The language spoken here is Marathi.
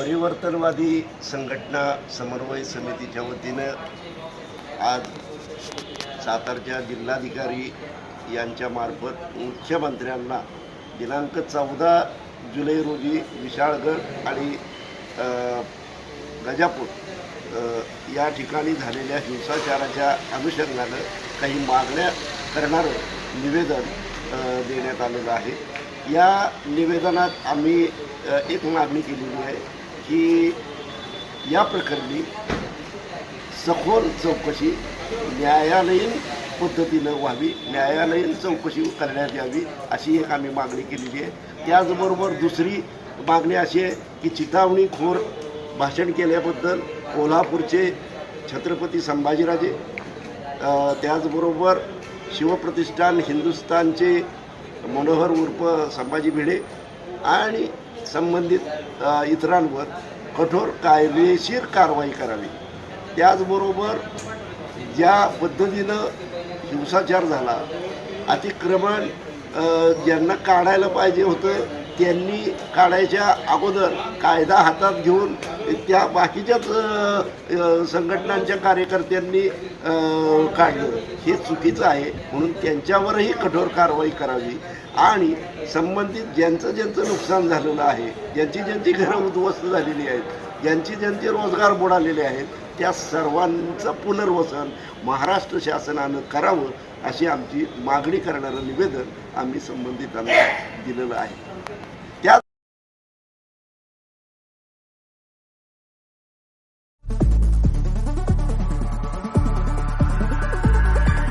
परिवर्तनवादी संघटना समन्वय समितीच्या वतीनं आज सातारच्या जिल्हाधिकारी यांच्या मार्फत मुख्यमंत्र्यांना दिनांक चौदा जुलै रोजी विशाळगड आणि गजापूर या ठिकाणी झालेल्या हिंसाचाराच्या अनुषंगानं काही मागण्या करणारं निवेदन देण्यात आलेलं आहे. या निवेदनात आम्ही एक मागणी केलेली आहे. की या प्रकरणी सखोल चौकशी न्यायालयीन पद्धतीनं व्हावी न्यायालयीन चौकशी करण्यात यावी अशी एक आम्ही मागणी केलेली आहे. त्याचबरोबर दुसरी मागणी अशी आहे की चिथावणीखोर भाषण केल्याबद्दल कोल्हापूरचे छत्रपती संभाजीराजे त्याचबरोबर शिवप्रतिष्ठान हिंदुस्थानचे मनोहर उर्फ संभाजी भिडे आणि संबंधित इतरांवर कठोर कायदेशीर कारवाई करावी. त्याचबरोबर ज्या पद्धतीनं हिंसाचार झाला अतिक्रमण ज्यांना काढायला पाहिजे होतं त्यांनी काढायच्या अगोदर कायदा हातात घेऊन त्या बाकीच्याच संघटनांच्या कार्यकर्त्यांनी काढलं. हे चुकीचं आहे. म्हणून त्यांच्यावरही कठोर कारवाई करावी. आणि संबंधित ज्यांचं ज्यांचं नुकसान झालेलं आहे ज्यांची ज्यांची घरं उद्ध्वस्त झालेली आहेत ज्यांची ज्यांचे रोजगार बुडालेले आहेत त्या सर्वांचं पुनर्वसन महाराष्ट्र शासनानं करावं अशी आमची मागणी करणारं निवेदन आम्ही संबंधितांना दिलेलं आहे.